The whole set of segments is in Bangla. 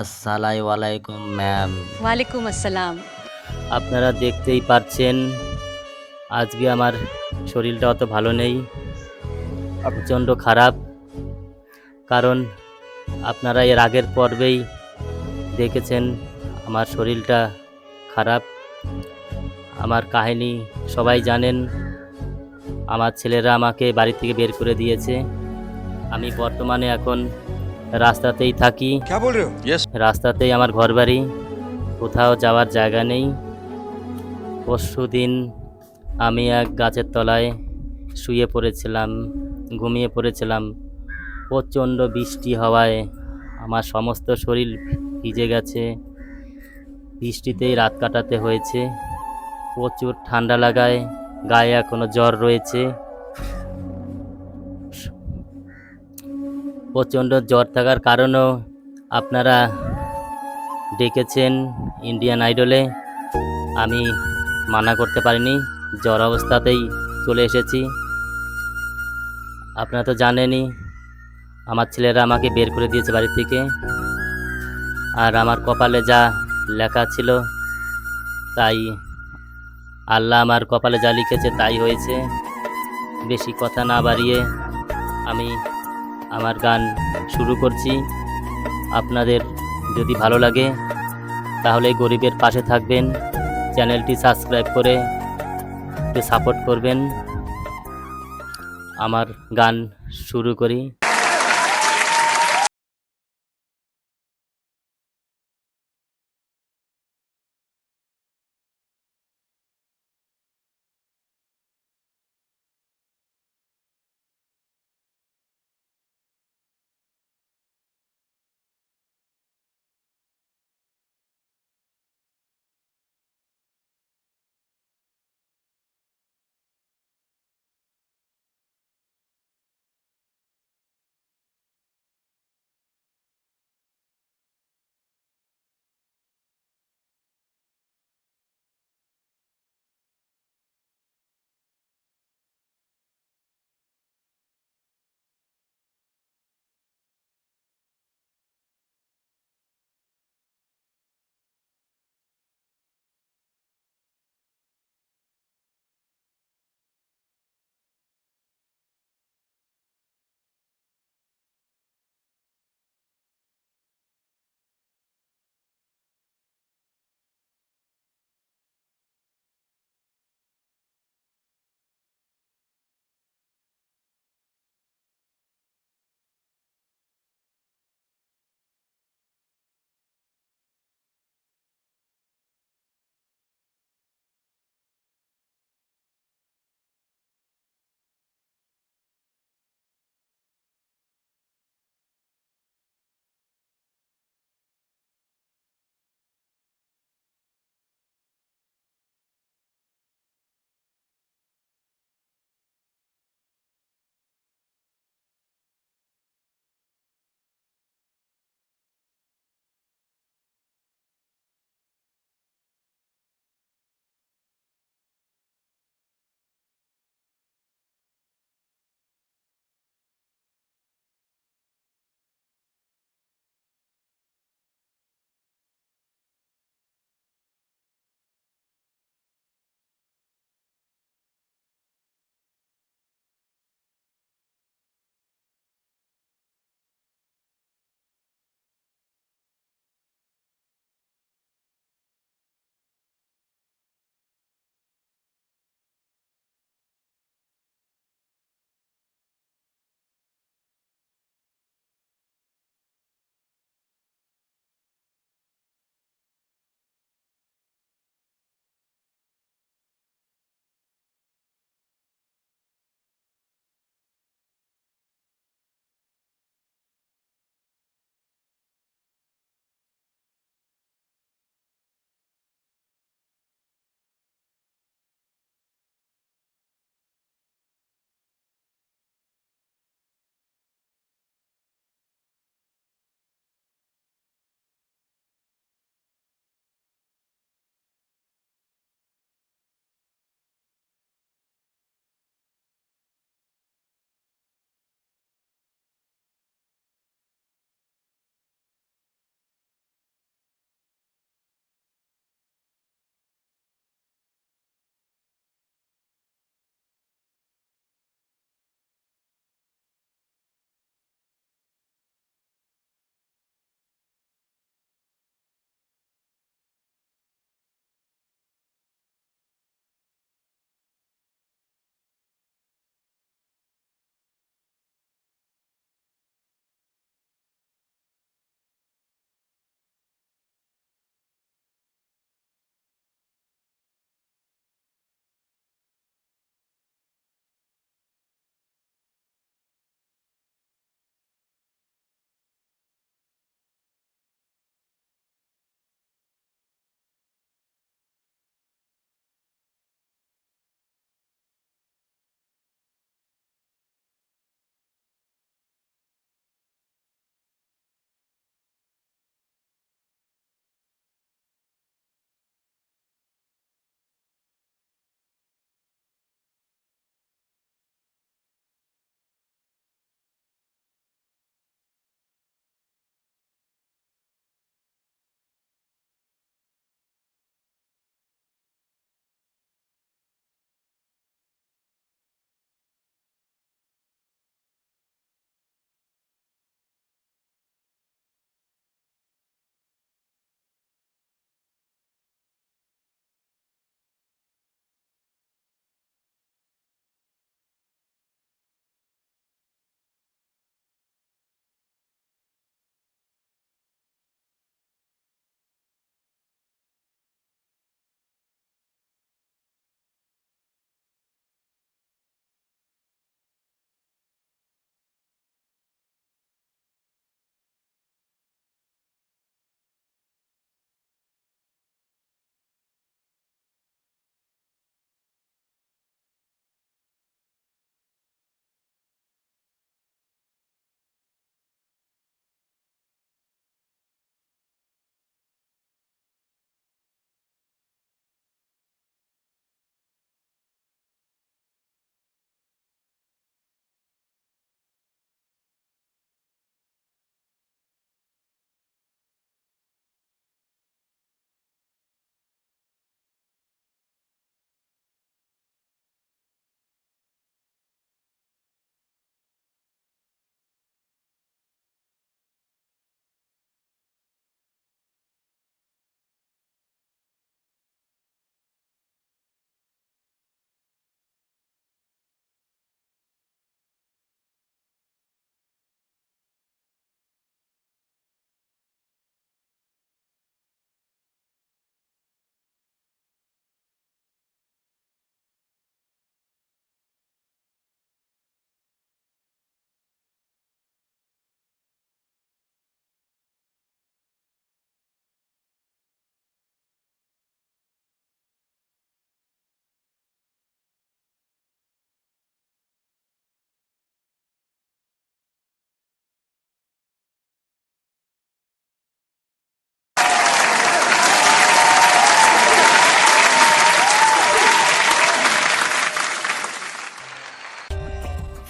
আসসালামু আলাইকুম ম্যাম ওয়ালাইকুম আসসালাম। আপনারা দেখতেই পাচ্ছেন আজকে আমার শরীরটা অত ভালো নেই প্রচণ্ড খারাপ। কারণ আপনারা এর আগের পর্বেই দেখেছেন আমার শরীরটা খারাপ। আমার কাহিনী সবাই জানেন আমার ছেলেরা আমাকে বাড়ি থেকে বের করে দিয়েছে। আমি বর্তমানে এখন রাস্তাতেই থাকি। রাস্তাতেই আমার ঘর বাড়ি কোথাও যাওয়ার জায়গা নেই। পরশু দিন আমি এক গাছের তলায় শুয়ে পড়েছিলাম ঘুমিয়ে পড়েছিলাম। প্রচণ্ড বৃষ্টি হওয়ায় আমার সমস্ত শরীর ভিজে গেছে। বৃষ্টিতেই রাত কাটাতে হয়েছে। প্রচুর ঠান্ডা লাগায় গায়ে এখনও জ্বর রয়েছে। প্রচণ্ড জ্বর থাকার কারণেও আপনারা ডেকেছেন ইন্ডিয়ান আইডলে আমি মানা করতে পারিনি, জ্বর অবস্থাতেই চলে এসেছি। আপনারা তো জানেনই, আমার ছেলেরা আমাকে বের করে দিয়েছে বাড়ি থেকে। আর আমার কপালে যা লেখা ছিল, তাই আল্লাহ আমার কপালে যা লিখেছে, তাই হয়েছে। বেশি কথা না বাড়িয়ে আমি আমার গান শুরু করছি। আপনাদের যদি ভালো লাগে, তাহলে গরিবের পাশে থাকবেন, চ্যানেলটি সাবস্ক্রাইব করে একটু সাপোর্ট করবেন। আমার গান শুরু করি।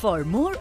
For more